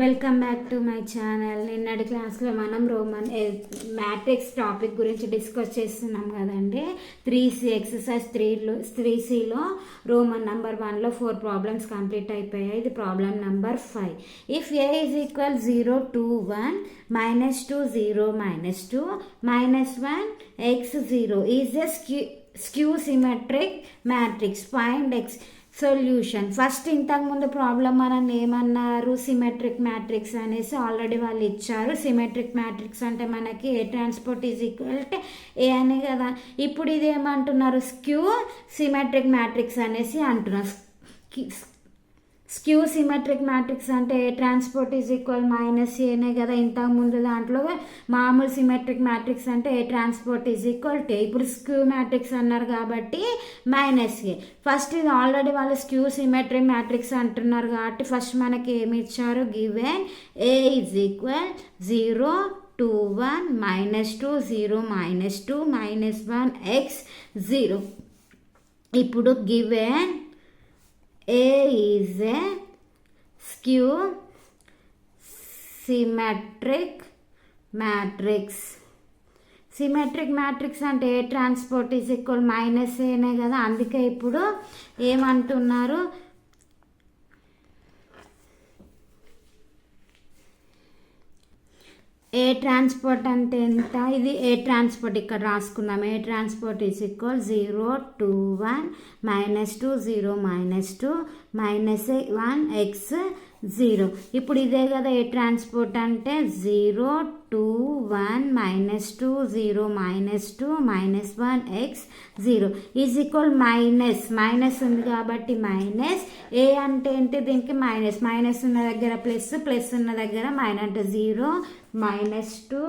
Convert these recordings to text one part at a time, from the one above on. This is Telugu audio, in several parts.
Welcome back to my channel నిన్నటి క్లాస్లో మనం రోమన్ మ్యాట్రిక్స్ టాపిక్ గురించి డిస్కస్ చేస్తున్నాం కదండి. త్రీ సి ఎక్సర్సైజ్ త్రీలో త్రీ సిలో రోమన్ నంబర్ వన్లో ఫోర్ ప్రాబ్లమ్స్ కంప్లీట్ అయిపోయాయి. ఇది problem number five if A is equal zero two one minus two zero minus two minus one X zero is a skew skew symmetric matrix find X solution. First ఇంతకుముందు ప్రాబ్లం మనం ఏమన్నారు? సిమెట్రిక్ మ్యాట్రిక్స్ అనేసి ఆల్రెడీ వాళ్ళు ఇచ్చారు. సిమెట్రిక్ మ్యాట్రిక్స్ అంటే మనకి ఏ ట్రాన్స్పోర్ట్ ఈజ్ ఈక్వల్ అంటే ఏ అనే కదా. ఇప్పుడు ఇది ఏమంటున్నారు? స్క్యూ సిమెట్రిక్ మ్యాట్రిక్స్ అనేసి అంటున్నారు. స్క్యూ సిమెట్రిక్ మ్యాట్రిక్స్ అంటే A transport is equal minus ఏనే కదా ఇంతకు ముందు దాంట్లో మామూలు సిమెట్రిక్ మ్యాట్రిక్స్ అంటే ఏ ట్రాన్స్పోర్ట్ ఈజ్ ఈక్వల్ టే ఇప్పుడు స్క్యూ మ్యాట్రిక్స్ అన్నారు కాబట్టి మైనస్ ఏ ఫస్ట్ ఇది ఆల్రెడీ వాళ్ళు స్క్యూ సిమెట్రిక్ మ్యాట్రిక్స్ అంటున్నారు కాబట్టి ఫస్ట్ మనకి ఏమి ఇచ్చారు? Given A is equal zero two one minus two zero minus two minus one X zero ఇప్పుడు given A is a skew symmetric matrix. Symmetric matrix అంటే A transport is equal minus ఏనే కదా అందుకే ఇప్పుడు ఏమంటున్నారు ఏ ట్రాన్స్పోర్ట్ అంటే ఎంత? ఇది ఏ ట్రాన్స్పోర్ట్ ఇక్కడ రాసుకుందాం. A transport is equal zero two one minus two zero minus two minus one X zero ఇప్పుడు ఇదే కదా ఏ ట్రాన్స్పోర్ట్ అంటే zero two one minus two zero minus two minus one X zero is equal minus minus ఉంది కాబట్టి మైనస్ ఏ అంటే ఏంటి దీనికి మైనస్ మైనస్ ఉన్న దగ్గర ప్లస్ ప్లస్ ఉన్న దగ్గర మైనస్ అంటే zero minus two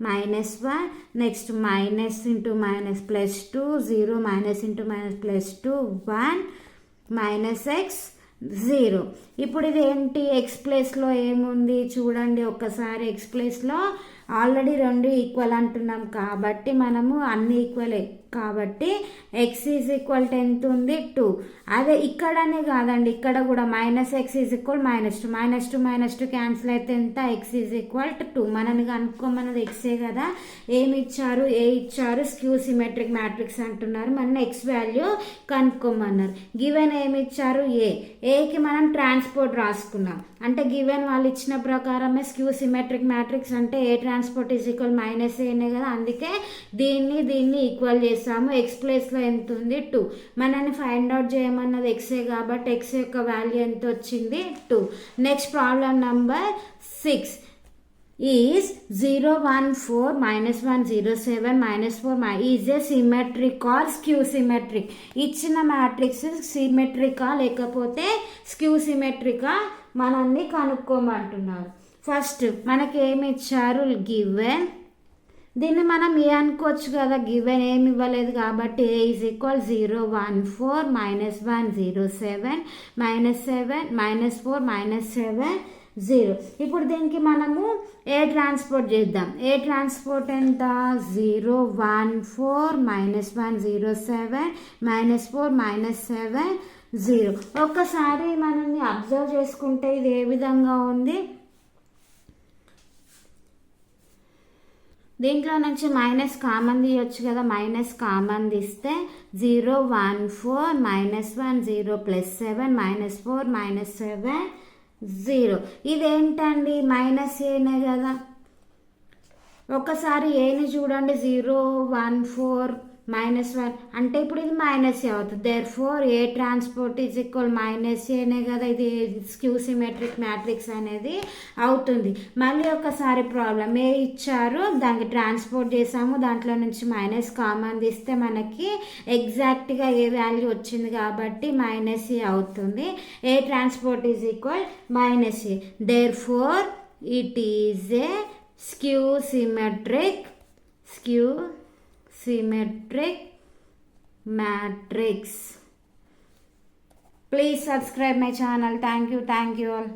minus one next minus into minus plus two zero minus into minus plus two one minus X zero. ఇప్పుడు ఇది ఏంటి ఎక్స్ ప్లేస్లో ఏముంది చూడండి ఒక్కసారి ఎక్స్ ప్లేస్లో ఆల్రెడీ రెండు ఈక్వల్ అంటున్నాం కాబట్టి మనము అన్ని ఈక్వలే కాబట్టి ఎక్స్ ఈజ్ ఈక్వల్ టు ఎంత ఉంది టూ అదే ఇక్కడనే కాదండి ఇక్కడ కూడా minus X is equal minus two minus two minus two cancel అయితే ఎంత? X is equal to two మనని కనుక్కోమన్నది ఎక్సే కదా? ఏమి ఇచ్చారు? ఏ ఇచ్చారు? స్క్యూ సిమెట్రిక్ మ్యాట్రిక్స్ అంటున్నారు. మన ఎక్స్ వాల్యూ కనుక్కోమన్నారు. గివెన్ ఏమి ఇచ్చారు? ఏ ఏకి మనం ట్రాన్స్పోర్ట్ రాసుకున్నాం. అంటే గివెన్ వాళ్ళు ఇచ్చిన ప్రకారమే స్క్యూ సిమెట్రిక్ మ్యాట్రిక్స్ అంటే A transport is equal minus ఏనే కదా? అందుకే దీన్ని దీన్ని ఈక్వల్ చేసాము ఎక్స్ ప్లేస్లో ఎంత ఉంది టూ మనల్ని ఫైండ్ అవుట్ చేయమన్నది ఎక్సే కాబట్టి ఎక్స్ యొక్క వాల్యూ ఎంత వచ్చింది? Two next problem number six is zero one four minus one zero seven minus four is a symmetric or skew symmetric ఇచ్చిన మ్యాట్రిక్స్ సిమెట్రికా లేకపోతే స్క్యూ సిమెట్రికా మనల్ని కనుక్కోమంటున్నారు. ఫస్ట్ మనకి ఏమి ఇచ్చారు? గివెన్ దీన్ని మనం ఏ అనుకోవచ్చు కదా? గివెన్ ఏమి ఇవ్వలేదు కాబట్టి A is equal zero one four minus one zero seven minus seven minus four minus seven zero ఇప్పుడు దీనికి మనము ఏ ట్రాన్స్పోర్ట్ చేద్దాం. ఏ ట్రాన్స్పోర్ట్ ఎంత? Zero one four minus one zero seven minus four minus seven zero ఒక్కసారి మనల్ని అబ్జర్వ్ చేసుకుంటే ఇది ఏ విధంగా ఉంది? దీంట్లో నుంచి మైనస్ కామన్ తీయొచ్చు కదా మైనస్ కామన్ తీస్తే zero one four minus one zero plus seven minus four minus seven zero. ఇదేంటండి? మైనస్ ఏనే కదా? ఒకసారి ఏని చూడండి zero one four minus one. అంటే ఇప్పుడు ఇది మైనస్ ఏ అవుతుంది? Therefore A transpose is equal minus ఏనే కదా ఇది స్క్యూ సిమెట్రిక్ మ్యాట్రిక్స్ అనేది అవుతుంది. మళ్ళీ ఒకసారి ప్రాబ్లం ఏ ఇచ్చారు? దానికి ట్రాన్స్పోర్ట్ చేసాము. దాంట్లో నుంచి మైనస్ కామన్ తీస్తే మనకి ఎగ్జాక్ట్గా ఏ వాల్యూ వచ్చింది కాబట్టి మైనస్ ఏ అవుతుంది. A transpose is equal minus A therefore it is a skew symmetric skew symmetric matrix. Please subscribe my channel. Thank you thank you all